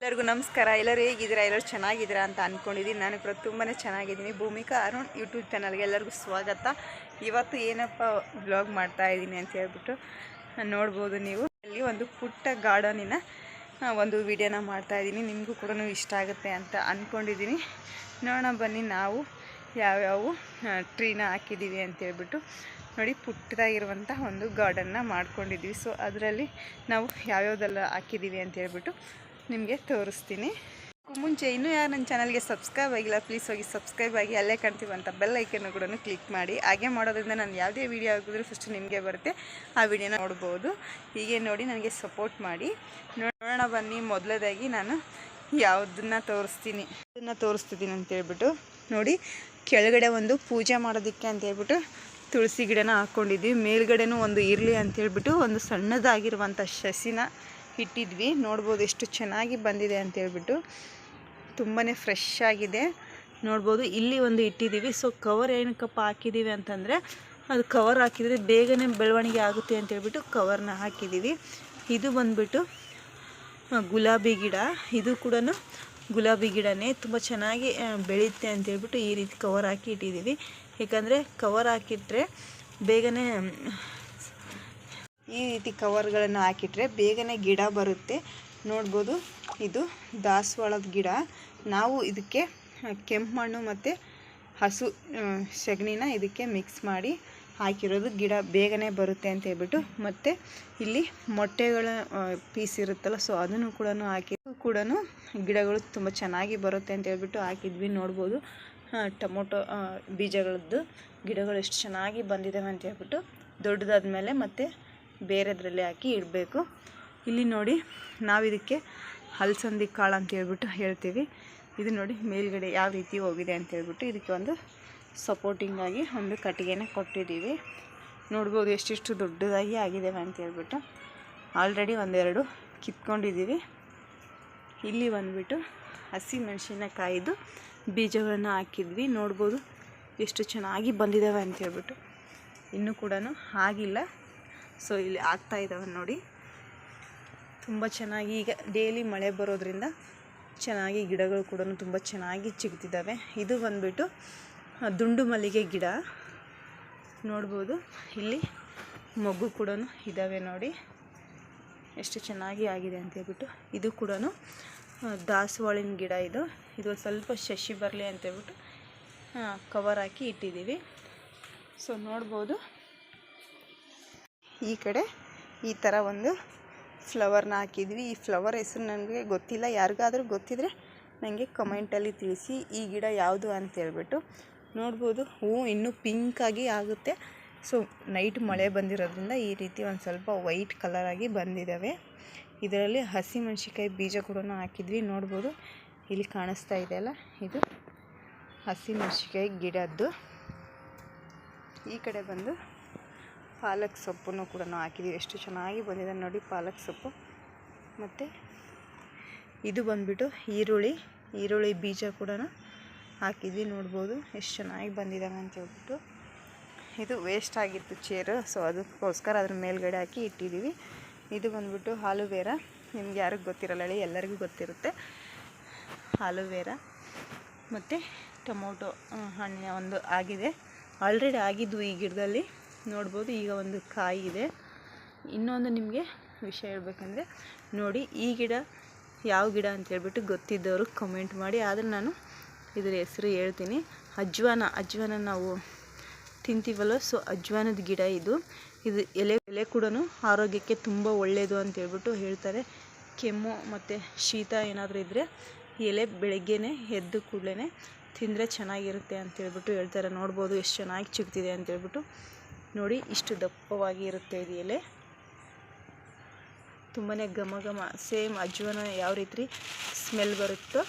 ಎಲ್ಲರಿಗೂ ನಮಸ್ಕಾರ. ಎಲ್ಲರೂ ಹೇಗಿದ್ದೀರಾ? ಎಲ್ಲರೂ ಚೆನ್ನಾಗಿದ್ದೀರಾ ಅಂತ ಅಂದ್ಕೊಂಡಿದ್ದೀನಿ ನಾನು ಕೂಡ ತುಂಬಾ ಚೆನ್ನಾಗಿದ್ದೀನಿ. ಭೂಮಿಕಾ ಅರುಣ್ ಯೂಟ್ಯೂಬ್ ಚಾನಲ್ಗೆ ಎಲ್ಲರಿಗೂ ಸ್ವಾಗತ. ಇವತ್ತು ಏನಪ್ಪ ವ್ಲಾಗ್ ಮಾಡ್ತಾ ಇದ್ದೀನಿ ಅಂತ ಹೇಳ್ಬಿಟ್ಟು ನೋಡ್ಬೋದು ನೀವು. ಅಲ್ಲಿ ಒಂದು ಪುಟ್ಟ ಗಾರ್ಡನಿನ ಒಂದು ವಿಡಿಯೋನ ಮಾಡ್ತಾ ಇದ್ದೀನಿ. ನಿಮಗೂ ಕೂಡ ಇಷ್ಟ ಆಗುತ್ತೆ ಅಂತ ಅಂದ್ಕೊಂಡಿದ್ದೀನಿ ನೋಡೋಣ, ಬನ್ನಿ ನಾವು ಯಾವ್ಯಾವ ಟ್ರೀನ ಹಾಕಿದ್ದೀವಿ ಅಂತ ಹೇಳ್ಬಿಟ್ಟು ನೋಡಿ ಪುಟ್ಟದಾಗಿರುವಂಥ ಒಂದು ಗಾರ್ಡನ್ನ ಮಾಡ್ಕೊಂಡಿದ್ದೀವಿ. ಸೊ, ಅದರಲ್ಲಿ ನಾವು ಯಾವ್ಯಾವ್ದೆಲ್ಲ ಹಾಕಿದ್ದೀವಿ ಅಂತ ಹೇಳ್ಬಿಟ್ಟು ನಿಮಗೆ ತೋರಿಸ್ತೀನಿ. ಮುಂಚೆ ಇನ್ನೂ ಯಾರು ನನ್ನ ಚಾನಲ್ಗೆ ಸಬ್ಸ್ಕ್ರೈಬ್ ಆಗಿಲ್ಲ ಪ್ಲೀಸ್ ಹೋಗಿ ಸಬ್ಸ್ಕ್ರೈಬ್ ಆಗಿ, ಅಲ್ಲೇ ಕಾಣ್ತೀವಂತ ಬೆಲ್ ಐಕನ್ನು ಕೂಡ ಕ್ಲಿಕ್ ಮಾಡಿ. ಹಾಗೆ ಮಾಡೋದ್ರಿಂದ ನಾನು ಯಾವುದೇ ವೀಡಿಯೋ ಆಗಿದ್ರು ಫಸ್ಟ್ ನಿಮಗೆ ಬರುತ್ತೆ. ಆ ವಿಡಿಯೋನ ನೋಡ್ಬೋದು. ಹೀಗೆ ನೋಡಿ ನನಗೆ ಸಪೋರ್ಟ್ ಮಾಡಿ. ನೋಡೋಣ ಬನ್ನಿ ಮೊದಲದಾಗಿ ನಾನು ಯಾವುದನ್ನ ತೋರಿಸ್ತೀನಿ. ಅದನ್ನು ತೋರಿಸ್ತಿದ್ದೀನಿ ಅಂತೇಳ್ಬಿಟ್ಟು ನೋಡಿ, ಕೆಳಗಡೆ ಒಂದು ಪೂಜೆ ಮಾಡೋದಕ್ಕೆ ಅಂತ ಹೇಳ್ಬಿಟ್ಟು ತುಳಸಿ ಗಿಡನ ಹಾಕ್ಕೊಂಡಿದ್ವಿ. ಮೇಲ್ಗಡೆನೂ ಒಂದು ಇರಲಿ ಅಂತ ಹೇಳ್ಬಿಟ್ಟು ಒಂದು ಸಣ್ಣದಾಗಿರುವಂಥ ಸಸಿನ ಇಟ್ಟಿದ್ವಿ ನೋಡ್ಬೋದು ಎಷ್ಟು ಚೆನ್ನಾಗಿ ಬಂದಿದೆ ಅಂತ ಹೇಳ್ಬಿಟ್ಟು ತುಂಬಾ ಫ್ರೆಶ್ ಆಗಿದೆ. ನೋಡ್ಬೋದು ಇಲ್ಲಿ ಒಂದು ಇಟ್ಟಿದ್ದೀವಿ. ಸೊ ಕವರ್ ಏನಕ್ಕಪ್ಪ ಹಾಕಿದ್ದೀವಿ ಅಂತಂದರೆ, ಅದು ಕವರ್ ಹಾಕಿದರೆ ಬೇಗನೆ ಬೆಳವಣಿಗೆ ಆಗುತ್ತೆ ಅಂತ ಹೇಳ್ಬಿಟ್ಟು ಕವರ್ನ ಹಾಕಿದ್ದೀವಿ. ಇದು ಬಂದ್ಬಿಟ್ಟು ಗುಲಾಬಿ ಗಿಡ. ಇದು ಕೂಡ ಗುಲಾಬಿ ಗಿಡನೇ ತುಂಬ ಚೆನ್ನಾಗಿ ಬೆಳೆಯುತ್ತೆ ಅಂತ ಹೇಳ್ಬಿಟ್ಟು ಈ ರೀತಿ ಕವರ್ ಹಾಕಿ ಇಟ್ಟಿದ್ದೀವಿ. ಯಾಕಂದರೆ ಕವರ್ ಹಾಕಿಟ್ರೆ ಬೇಗನೆ ಈ ರೀತಿ ಕವರ್ಗಳನ್ನು ಹಾಕಿಟ್ರೆ ಬೇಗನೆ ಗಿಡ ಬರುತ್ತೆ. ನೋಡ್ಬೋದು, ಇದು ದಾಸವಾಳದ ಗಿಡ. ನಾವು ಇದಕ್ಕೆ ಕೆಂಪು ಮಣ್ಣು ಮತ್ತು ಹಸು ಸಗಣಿನ ಇದಕ್ಕೆ ಮಿಕ್ಸ್ ಮಾಡಿ ಹಾಕಿರೋದು. ಗಿಡ ಬೇಗನೆ ಬರುತ್ತೆ ಅಂತ ಹೇಳ್ಬಿಟ್ಟು. ಮತ್ತು ಇಲ್ಲಿ ಮೊಟ್ಟೆಗಳ ಪೀಸ್ ಇರುತ್ತಲ್ಲ ಸೊ ಅದನ್ನು ಕೂಡ ಹಾಕಿ ಕೂಡ ಗಿಡಗಳು ತುಂಬ ಚೆನ್ನಾಗಿ ಬರುತ್ತೆ ಅಂತ ಹೇಳ್ಬಿಟ್ಟು ಹಾಕಿದ್ವಿ. ನೋಡ್ಬೋದು ಟೊಮೊಟೊ ಬೀಜಗಳದ್ದು ಗಿಡಗಳು ಎಷ್ಟು ಚೆನ್ನಾಗಿ ಬಂದಿದ್ದಾವೆ ಅಂತ ಹೇಳ್ಬಿಟ್ಟು ದೊಡ್ಡದಾದ ಮೇಲೆ ಮತ್ತೆ ಬೇರೆದ್ರಲ್ಲಿ ಹಾಕಿ ಇಡಬೇಕು. ಇಲ್ಲಿ ನೋಡಿ ನಾವು ಇದಕ್ಕೆ ಹಲಸಂದಿ ಕಾಳು ಅಂತ ಹೇಳ್ಬಿಟ್ಟು ಹೇಳ್ತೀವಿ. ಇದು ನೋಡಿ ಮೇಲ್ಗಡೆ ಯಾವ ರೀತಿ ಹೋಗಿದೆ ಅಂತ ಹೇಳ್ಬಿಟ್ಟು ಇದಕ್ಕೆ ಒಂದು ಸಪೋರ್ಟಿಂಗ್ ಆಗಿ ಒಂದು ಕಟ್ಟಿಗೆನ ಕೊಟ್ಟಿದ್ದೀವಿ. ನೋಡ್ಬೋದು ಎಷ್ಟೆಷ್ಟು ದೊಡ್ಡದಾಗಿ ಆಗಿದ್ದಾವೆ ಅಂತ ಹೇಳ್ಬಿಟ್ಟು. ಆಲ್ರೆಡಿ ಒಂದೆರಡು ಕಿತ್ಕೊಂಡಿದ್ದೀವಿ. ಇಲ್ಲಿ ಬಂದ್ಬಿಟ್ಟು ಹಸಿ ಮೆಣಸಿನಕಾಯಿದು ಬೀಜಗಳನ್ನು ಹಾಕಿದ್ವಿ. ನೋಡ್ಬೋದು ಎಷ್ಟು ಚೆನ್ನಾಗಿ ಬಂದಿದ್ದಾವೆ ಅಂತ ಹೇಳ್ಬಿಟ್ಟು. ಇನ್ನೂ ಕೂಡ ಆಗಿಲ್ಲ. ಸೊ ಇಲ್ಲಿ ಆಗ್ತಾ ಇದ್ದಾವೆ ನೋಡಿ. ತುಂಬ ಚೆನ್ನಾಗಿ ಈಗ ಡೈಲಿ ಮಳೆ ಬರೋದ್ರಿಂದ ಚೆನ್ನಾಗಿ ಗಿಡಗಳು ಕೂಡ ತುಂಬ ಚೆನ್ನಾಗಿ ಚಿಗ್ತಿದ್ದಾವೆ ಇದು ಬಂದುಬಿಟ್ಟು ದುಂಡು ಮಲ್ಲಿಗೆ ಗಿಡ. ನೋಡ್ಬೋದು. ಇಲ್ಲಿ ಮಗು ಕೂಡ ಇದ್ದಾವೆ ನೋಡಿ. ಎಷ್ಟು ಚೆನ್ನಾಗಿ ಆಗಿದೆ ಅಂತ ಹೇಳ್ಬಿಟ್ಟು. ಇದು ಕೂಡ ದಾಸವಾಳಿನ ಗಿಡ ಇದು. ಇದು ಸ್ವಲ್ಪ ಶಶಿ ಬರಲಿ ಅಂತೇಳ್ಬಿಟ್ಟು ಕವರ್ ಹಾಕಿ ಇಟ್ಟಿದ್ದೀವಿ. ಸೊ ನೋಡ್ಬೋದು. ಈ ಕಡೆ ಈ ಥರ ಒಂದು ಫ್ಲವರ್ನ ಹಾಕಿದ್ವಿ. ಈ ಫ್ಲವರ್ ಹೆಸರು ನನಗೆ ಗೊತ್ತಿಲ್ಲ. ಯಾರಿಗಾದರೂ ಗೊತ್ತಿದ್ರೆ ನನಗೆ ಕಮೆಂಟಲ್ಲಿ ತಿಳಿಸಿ. ಈ ಗಿಡ ಯಾವುದು ಅಂತ ಹೇಳ್ಬಿಟ್ಟು ನೋಡ್ಬೋದು. ಹೂ ಇನ್ನೂ ಪಿಂಕಾಗಿ ಆಗುತ್ತೆ. ಸೊ ನೈಟ್ ಮಳೆ ಬಂದಿರೋದ್ರಿಂದ ಈ ರೀತಿ ಒಂದು ಸ್ವಲ್ಪ ವೈಟ್ ಕಲರಾಗಿ ಬಂದಿದ್ದಾವೆ ಇದರಲ್ಲಿ ಹಸಿ ಮೆಣಸಿಕಾಯಿ ಬೀಜ ಕೂಡ ಹಾಕಿದ್ವಿ. ನೋಡ್ಬೋದು. ಇಲ್ಲಿ ಕಾಣಿಸ್ತಾ ಇದೆಯಲ್ಲ ಇದು ಹಸಿ ಗಿಡದ್ದು. ಈ ಕಡೆ ಬಂದು ಪಾಲಕ್ ಸೊಪ್ಪನ್ನು ಕೂಡ ಹಾಕಿದ್ದೀವಿ. ಎಷ್ಟು ಚೆನ್ನಾಗಿ ಬಂದಿದೆ ನೋಡಿ ಪಾಲಕ್ ಸೊಪ್ಪು. ಮತ್ತು ಇದು ಬಂದ್ಬಿಟ್ಟು ಈರುಳ್ಳಿ ಈರುಳ್ಳಿ ಬೀಜ ಕೂಡ ಹಾಕಿದ್ವಿ ನೋಡ್ಬೋದು. ಎಷ್ಟು ಚೆನ್ನಾಗಿ ಬಂದಿದ್ದಾವೆ ಅಂತ ಹೇಳ್ಬಿಟ್ಟು. ಇದು ವೇಸ್ಟ್ ಆಗಿತ್ತು ಚೇರು ಸೊ ಅದಕ್ಕೋಸ್ಕರ ಅದ್ರ ಮೇಲ್ಗಡೆ ಹಾಕಿ ಇಟ್ಟಿದ್ದೀವಿ. ಇದು ಬಂದ್ಬಿಟ್ಟು ಆಲೂವೇರ. ನಿಮ್ಗೆ ಯಾರಿಗೂ ಗೊತ್ತಿರಲ್ಲ ಹೇಳಿ, ಎಲ್ಲರಿಗೂ ಗೊತ್ತಿರುತ್ತೆ. ಆಲೂವೇರ. ಮತ್ತು ಟೊಮೊಟೊ ಹಣ್ಣಿನ ಒಂದು ಆಗಿದೆ. ಆಲ್ರೆಡಿ ಆಗಿದ್ದು ಈ ಗಿಡದಲ್ಲಿ. ನೋಡ್ಬೋದು, ಈಗ ಒಂದು ಕಾಯಿ ಇದೆ. ಇನ್ನೊಂದು ನಿಮಗೆ ವಿಷಯ ಹೇಳ್ಬೇಕಂದ್ರೆ, ನೋಡಿ ಈ ಗಿಡ ಯಾವ ಗಿಡ ಅಂತ ಹೇಳ್ಬಿಟ್ಟು ಗೊತ್ತಿದ್ದವರು ಕಮೆಂಟ್ ಮಾಡಿ, ಆದರೆ ನಾನು ಇದರ ಹೆಸರು ಹೇಳ್ತೀನಿ. ಅಜ್ವಾನ ಅಜ್ವಾನ ನಾವು ತಿಂತೀವಲ್ಲ ಸೊ ಅಜ್ವಾನದ ಗಿಡ ಇದು. ಇದು ಎಲೆ ಎಲೆ ಕೂಡ ಆರೋಗ್ಯಕ್ಕೆ ತುಂಬ ಒಳ್ಳೆಯದು ಅಂತ ಹೇಳ್ಬಿಟ್ಟು ಹೇಳ್ತಾರೆ. ಕೆಮ್ಮು ಮತ್ತು ಶೀತ ಏನಾದರೂ ಇದ್ದರೆ ಎಲೆ ಬೆಳಗ್ಗೆನೇ ಎದ್ದು ಕೂಡಲೇ ತಿಂದರೆ ಚೆನ್ನಾಗಿರುತ್ತೆ ಅಂತ ಹೇಳ್ಬಿಟ್ಟು ಹೇಳ್ತಾರೆ. ನೋಡ್ಬೋದು ಎಷ್ಟು ಚೆನ್ನಾಗಿ ಚಿಗ್ತಿದೆ ಅಂತ ಹೇಳ್ಬಿಟ್ಟು. ನೋಡಿ, ಇಷ್ಟು ದಪ್ಪವಾಗಿ ಇರುತ್ತೆ ಇದು ಎಲೆ. ತುಂಬಾ ಘಮ ಘಮ, ಸೇಮ್ ಅಜ್ವನ ಯಾವ ರೀತಿ ಸ್ಮೆಲ್ ಬರುತ್ತೋ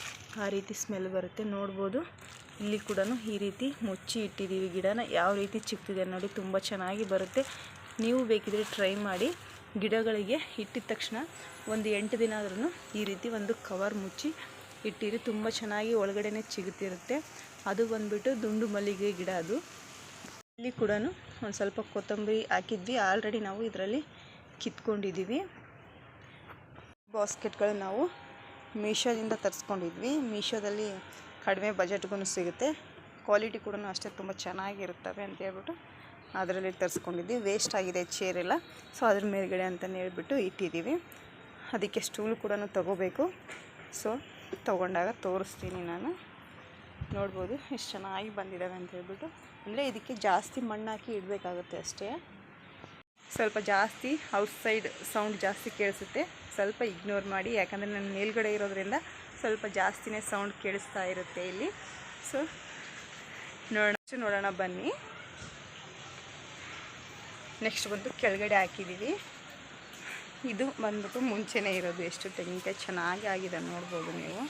ಆ ರೀತಿ ಸ್ಮೆಲ್ ಬರುತ್ತೆ. ನೋಡ್ಬೋದು, ಇಲ್ಲಿ ಕೂಡ ಈ ರೀತಿ ಮುಚ್ಚಿ ಇಟ್ಟಿದ್ದೀವಿ ಗಿಡನ. ಯಾವ ರೀತಿ ಚಿಕ್ತಿದೆ ನೋಡಿ, ತುಂಬ ಚೆನ್ನಾಗಿ ಬರುತ್ತೆ. ನೀವು ಬೇಕಿದ್ರೆ ಟ್ರೈ ಮಾಡಿ, ಗಿಡಗಳಿಗೆ ಇಟ್ಟಿದ ತಕ್ಷಣ ಒಂದು ಎಂಟು ದಿನ ಆದ್ರೂ ಈ ರೀತಿ ಒಂದು ಕವರ್ ಮುಚ್ಚಿ ಇಟ್ಟಿರಿ. ತುಂಬ ಚೆನ್ನಾಗಿ ಒಳಗಡೆನೆ ಚಿಗುತ್ತಿರುತ್ತೆ ಅದು ಬಂದುಬಿಟ್ಟು ದುಂಡು ಮಲ್ಲಿಗೆ ಗಿಡ ಅದು. ಇಲ್ಲಿ ಕೂಡ ಒಂದು ಸ್ವಲ್ಪ ಕೊತ್ತಂಬರಿ ಹಾಕಿದ್ವಿ. ಆಲ್ರೆಡಿ ನಾವು ಇದರಲ್ಲಿ ಕಿತ್ಕೊಂಡಿದ್ದೀವಿ ಬಾಸ್ಕೆಟ್ಗಳು ನಾವು ಮೀಶೋದಿಂದ ತರಿಸ್ಕೊಂಡಿದ್ವಿ. ಮೀಶೋದಲ್ಲಿ ಕಡಿಮೆ ಬಜೆಟ್ಗೂ ಸಿಗುತ್ತೆ. ಕ್ವಾಲಿಟಿ ಕೂಡ ಅಷ್ಟೇ ತುಂಬ ಚೆನ್ನಾಗಿರುತ್ತವೆ ಅಂತ ಹೇಳ್ಬಿಟ್ಟು ಅದರಲ್ಲಿ ತರಿಸ್ಕೊಂಡಿದ್ವಿ. ವೇಸ್ಟ್ ಆಗಿದೆ ಚೇರೆಲ್ಲ. ಸೊ ಅದ್ರ ಮೇಲ್ಗಡೆ ಅಂತಲೇ ಹೇಳ್ಬಿಟ್ಟು ಇಟ್ಟಿದ್ದೀವಿ ಅದಕ್ಕೆ ಸ್ಟೂಲ್ ಕೂಡ ತಗೋಬೇಕು. ಸೊ ತೊಗೊಂಡಾಗ ತೋರಿಸ್ತೀನಿ ನಾನು. ನೋಡ್ಬೋದು, ಎಷ್ಟು ಚೆನ್ನಾಗಿ ಬಂದಿದ್ದಾವೆ ಅಂತ ಹೇಳ್ಬಿಟ್ಟು. ಅಂದರೆ ಇದಕ್ಕೆ ಜಾಸ್ತಿ ಮಣ್ಣು ಹಾಕಿ ಇಡಬೇಕಾಗುತ್ತೆ ಅಷ್ಟೇ. ಸ್ವಲ್ಪ ಜಾಸ್ತಿ ಔಟ್ಸೈಡ್ ಸೌಂಡ್ ಜಾಸ್ತಿ ಕೇಳಿಸುತ್ತೆ. ಸ್ವಲ್ಪ ಇಗ್ನೋರ್ ಮಾಡಿ, ಯಾಕಂದರೆ ನಾನು ಮೇಲ್ಗಡೆ ಇರೋದ್ರಿಂದ ಸ್ವಲ್ಪ ಜಾಸ್ತಿನೇ ಸೌಂಡ್ ಕೇಳಿಸ್ತಾ ಇರುತ್ತೆ ಇಲ್ಲಿ. ಸೊ ನೋಡೋಣ. ನೋಡೋಣ ಬನ್ನಿ. ನೆಕ್ಸ್ಟ್ ಬಂದು ಕೆಳಗಡೆ ಹಾಕಿದ್ದೀವಿ ಇದು ಬಂದ್ಬಿಟ್ಟು ಮುಂಚೆನೇ ಇರೋದು. ಎಷ್ಟು ತೆಂಗಿನಕಾಯಿ ಚೆನ್ನಾಗಿ ಆಗಿದೆ ನೋಡ್ಬೋದು ನೀವು.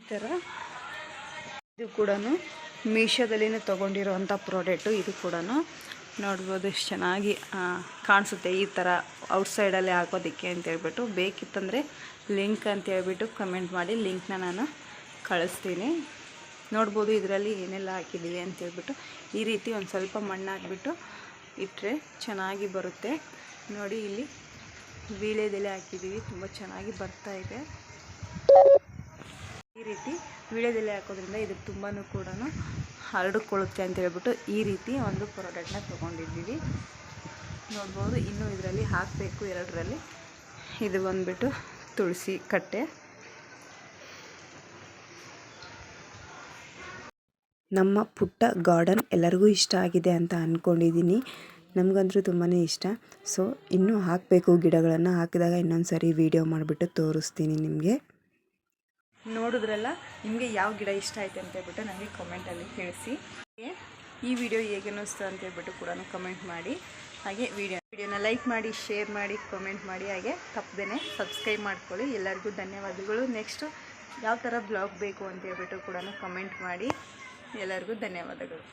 ಈ ಥರ ಇದು ಕೂಡ ಮೀಶೋದಲ್ಲಿನೇ ತೊಗೊಂಡಿರೋವಂಥ ಪ್ರಾಡಕ್ಟು ಇದು ಕೂಡ ನೋಡ್ಬೋದು ಎಷ್ಟು ಚೆನ್ನಾಗಿ ಕಾಣಿಸುತ್ತೆ ಈ ಥರ ಔಟ್ಸೈಡಲ್ಲಿ ಹಾಕೋದಕ್ಕೆ ಅಂತ ಹೇಳ್ಬಿಟ್ಟು. ಬೇಕಿತ್ತಂದರೆ ಲಿಂಕ್ ಅಂತ ಹೇಳ್ಬಿಟ್ಟು ಕಮೆಂಟ್ ಮಾಡಿ, ಲಿಂಕ್ನ ನಾನು ಕಳಿಸ್ತೀನಿ. ನೋಡ್ಬೋದು ಇದರಲ್ಲಿ ಏನೆಲ್ಲ ಹಾಕಿದ್ದೀವಿ ಅಂತ ಹೇಳ್ಬಿಟ್ಟು. ಈ ರೀತಿ ಒಂದು ಸ್ವಲ್ಪ ಮಣ್ಣು ಹಾಕ್ಬಿಟ್ಟು ಇಟ್ಟರೆ ಚೆನ್ನಾಗಿ ಬರುತ್ತೆ. ನೋಡಿ, ಇಲ್ಲಿ ವೀಳ್ಯದೆಲೆ ಹಾಕಿದ್ದೀವಿ, ತುಂಬ ಚೆನ್ನಾಗಿ ಬರ್ತಾ ಇದೆ. ಈ ರೀತಿ ವೀಳ್ಯದೆಲೆ ಹಾಕೋದ್ರಿಂದ ಇದು ತುಂಬಾ ಕೂಡ ಹರಡಿಕೊಳ್ಳುತ್ತೆ ಅಂತ ಹೇಳ್ಬಿಟ್ಟು ಈ ರೀತಿ ಒಂದು ಪ್ರಾಡಕ್ಟ್ನ ತೊಗೊಂಡಿದ್ದೀವಿ. ನೋಡ್ಬೋದು ಇನ್ನೂ ಇದರಲ್ಲಿ ಹಾಕಬೇಕು ಎರಡರಲ್ಲಿ. ಇದು ಬಂದ್ಬಿಟ್ಟು ತುಳಸಿ ಕಟ್ಟೆ. ನಮ್ಮ ಪುಟ್ಟ ಗಾರ್ಡನ್ ಎಲ್ಲರಿಗೂ ಇಷ್ಟ ಆಗಿದೆ ಅಂತ ಅಂದ್ಕೊಂಡಿದ್ದೀನಿ ನಮಗಂತೂ ತುಂಬಾ ಇಷ್ಟ. ಸೊ, ಇನ್ನೂ ಹಾಕಬೇಕು ಗಿಡಗಳನ್ನು. ಹಾಕಿದಾಗ ಇನ್ನೊಂದು ಸರಿ ವೀಡಿಯೋ ಮಾಡಿಬಿಟ್ಟು ತೋರಿಸ್ತೀನಿ ನಿಮಗೆ. ನೋಡಿದ್ರಲ್ಲ, ನಿಮಗೆ ಯಾವ ಗಿಡ ಇಷ್ಟ ಆಯಿತು ಅಂತ ಹೇಳ್ಬಿಟ್ಟು ನನಗೆ ಕಮೆಂಟಲ್ಲಿ ತಿಳಿಸಿ ಈ ವಿಡಿಯೋ ಹೇಗೆ ಅನ್ನಿಸ್ತು ಅಂತ ಹೇಳ್ಬಿಟ್ಟು ಕೂಡ ಕಮೆಂಟ್ ಮಾಡಿ. ಹಾಗೆ ವಿಡಿಯೋ ವಿಡಿಯೋನ ಲೈಕ್ ಮಾಡಿ ಶೇರ್ ಮಾಡಿ ಕಮೆಂಟ್ ಮಾಡಿ. ಹಾಗೆ ತಪ್ಪದೇ ಸಬ್ಸ್ಕ್ರೈಬ್ ಮಾಡ್ಕೊಳ್ಳಿ. ಎಲ್ಲರಿಗೂ ಧನ್ಯವಾದಗಳು. ನೆಕ್ಸ್ಟು ಯಾವ ಥರ ಬ್ಲಾಗ್ ಬೇಕು ಅಂತ ಹೇಳ್ಬಿಟ್ಟು ಕೂಡ ಕಮೆಂಟ್ ಮಾಡಿ. ಎಲ್ಲರಿಗೂ ಧನ್ಯವಾದಗಳು.